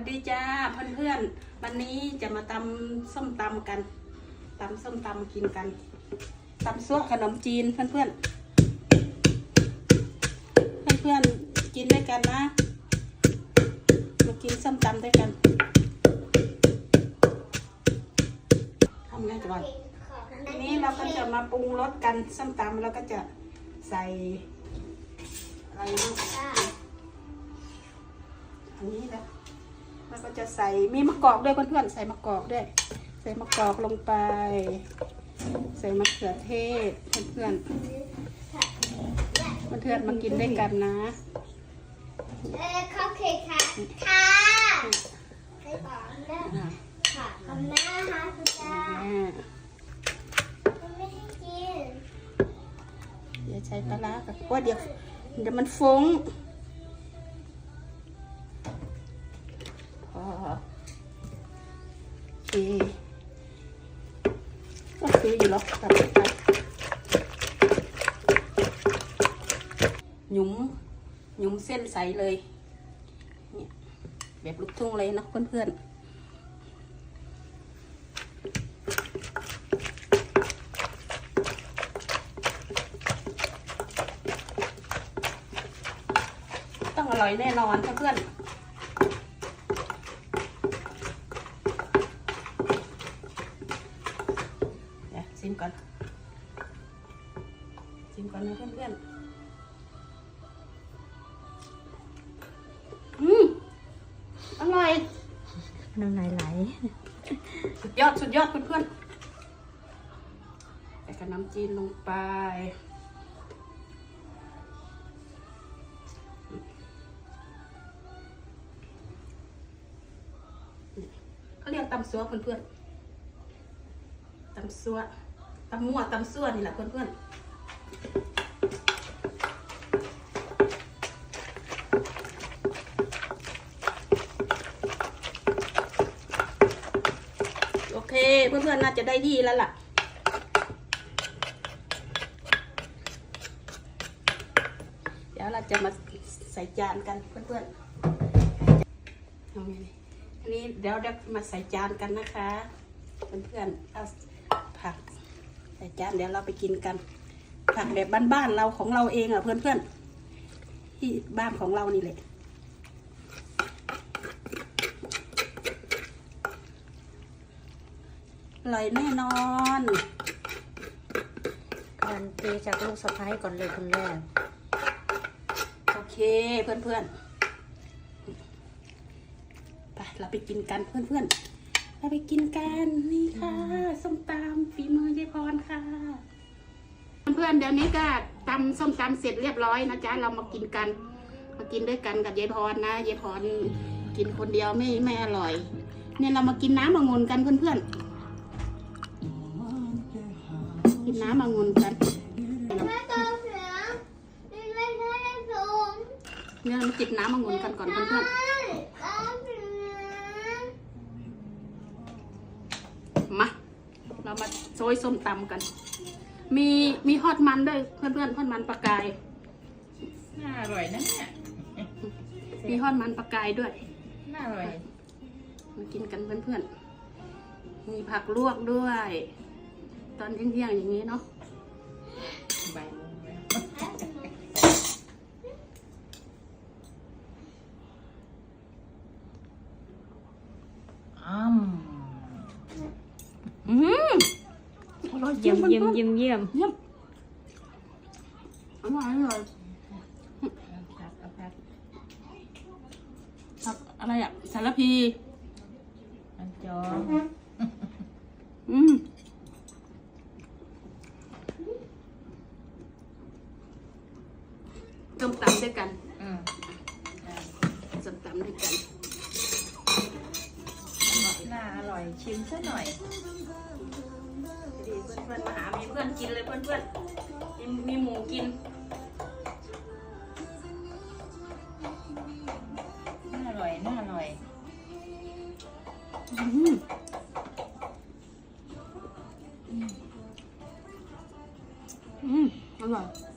วัสดีจ้าเพื่อนๆวันนี้จะมาตำส้มตำกันตำส้มตำกินกันตำซั่วขนมจีนเพื่อนๆเพื่อนๆกินด้วยกันนะมากินส้มตำด้วยกันทำไงก่อนทีนี้เราก็จะมาปรุงรสกันส้มตำแล้วก็จะใส่อะไรนะอันนี้นะ แล้วก็จะใส่มีมะกอกด้วยเพื่อนๆใส่มะกอกด้วย ใส่มะกอกลงไป ใส่มะเขือเทศเพื่อนๆเพื่อนๆมากินด้วยกันนะเออคัพเค้กค่ะค่ะไปต่อนะอ่าค่ะทำหน้าค่ะคุณตาอ่ามันไม่ให้กิน เดี๋ยวใช้ปลาร้ากับว่าเดี๋ยวเดี๋ยวมันฟุ้ง ก็คืออยู่หรอกกลับไปหยุมหยุมเส้นใสเลยเนี่ยแบบลูกทุ่งเลยนะเพื่อนๆต้องอร่อยแน่นอนเพื่อนๆ เดี๋ยวชิมก่อนชิมก่อนนะเพื่อนๆอืมอร่อยน้ำลายไหล สุดยอดสุดยอดเพื่อนๆใส่กับน้ำจีนลงไปเขาเรียกตำซัวเพื่อนๆตำซัว ตำมั่วตำซัวนี่แหละเพื่อนๆ โอเค เพื่อนๆน่าจะได้ที่แล้วล่ะเดี๋ยวเราจะมาใส่จานกันเพื่อนๆทำไงดีอันนี้เดี๋ยวเดี๋ยวมาใส่จานกันนะคะ เพื่อนๆเอาผัก ใส่จานเดี๋ยวเราไปกินกัน ผักแบบบ้านๆเราของเราเองอะเพื่อนๆ ที่บ้านของเรานี่แหละอร่อยแน่นอนการเตจากลูกสะพ้ายก่อนเลยคนแรก โอเคเพื่อนๆ ไปเราไปกินกันเพื่อนๆ เราไปกินกันนี่ค่ะส้มตำฝีมือยายพรค่ะ เพื่อนๆเดี๋ยวนี้ก็ตำส้มตำเสร็จเรียบร้อยนะจ๊ะเรามากินกัน มากินด้วยกันกับยายพรนะยายพรกินคนเดียวไม่ไม่อร่อย เนี่ยเรามากินน้ำองุ่นกันเพื่อนๆกินน้ำองุ่นกันแม่ตัวเสือนี่ไม่ใช่สูงเนี่ยเรามาจิบน้ำองุ่นกันก่อนเพื่อนๆ ใช่ตัวเสือ มา เรามาโซยส้มตำกัน มีมีทอดมันด้วยเพื่อนๆทอดมันปลากาย น่าอร่อยนะเนี่ยมีทอดมันปลากายด้วย น่าอร่อยมากินกันเพื่อนๆมีผักลวกด้วย ตอนเที่ยงๆอย่างนี้เนาะบ่ายโมงแล้วอ้ำอืมอ ร่อยจริเยี่งยมเพื่เยี่ยมอนๆเยี่ยมเยี่ยมเยี่ยมอร่อยอร่อยพักเอาพักผักอะไรอะสารพีมันจออืมส้มตำด้วยกันอืมส้มตำด้วยกันน่าอร่อยชิมซะหน่อย ดีเพื่อนๆมาหา มีเพื่อนกินเลยเพื่อนๆ มีมีหมูกินน่าอร่อยน่าอร่อยอืมอร่อย